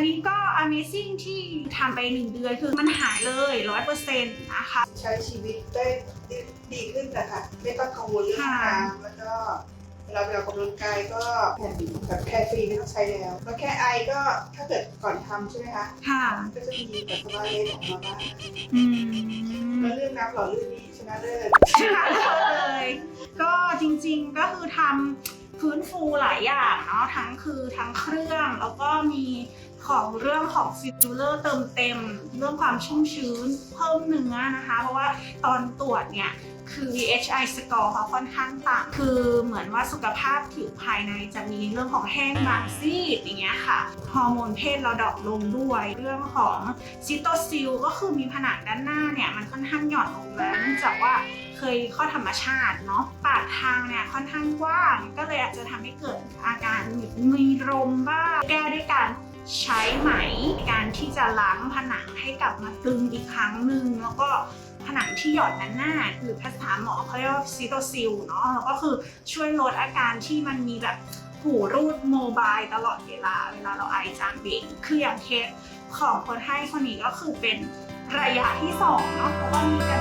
นนี้ก็ Amazing ที่ทำไปหนึ่งเดือนคือมันหายเลยร้อยเปอร์เซ็นต์นะคะ ใช้ชีวิตได้ดีขึ้นนะคะไม่ต้องกังวลเรื่องค่ะ น้ำแล้วก็เวลาไปออกกำลังกายก็แบบแคร์ฟรีไม่ต้องใช้แล้วก็แค่ไอก็ถ้าเกิดก่อนทำใช่ไหมคะค่ะ ก็จะมีปัสสาวะเล็ดออกมาบ้างอืม แล้วเรื่องน้ำหล่อลื่นนี่ชนะเลิศ ชนะเลยก็จริงๆก็คือทำฟื้นฟูหลายอย่างเนาะทั้งคือทั้งเครื่องแล้วก็มี ของเรื่องของฟิลเลอร์เติมเต็ม เรื่องความชุ่มชื้น เพิ่มเนื้อนะคะ เพราะว่าตอนตรวจเนี่ยคือ VHI score เขาค่อนข้างต่ำ คือเหมือนว่าสุขภาพผิวภายในจะมีเรื่องของแห้งบางซีดอย่างเงี้ยค่ะ ฮอร์โมนเพศเราดรอปลงด้วย เรื่องของซิโตซิลก็คือมีผนังด้านหน้าเนี่ยมันค่อนข้างหย่อนลงแล้วเนื่องจากว่าเคยข้อธรรมชาติเนาะ ปากทางเนี่ยค่อนข้างกว้าง ก็เลยอาจจะทำให้เกิดอาการมีลมบ้าง แก้ด้วยการ ใช้ไหมการที่จะล้างผนังให้กลับมาตึงอีกครั้งหนึ่งแล้วก็ผนังที่หย่อนนั้นหน้าคือภาษาหมอเขาเรียกว่าซิโตซิลเนาะแล้วก็คือช่วยลดอาการที่มันมีแบบหูรูดโมบายตลอดเวลาเวลาเราไอจามเบงคืออย่างเคสของคนไข้คนนี้ก็คือเป็นระยะที่สองเนาะเพราะว่ามีกระ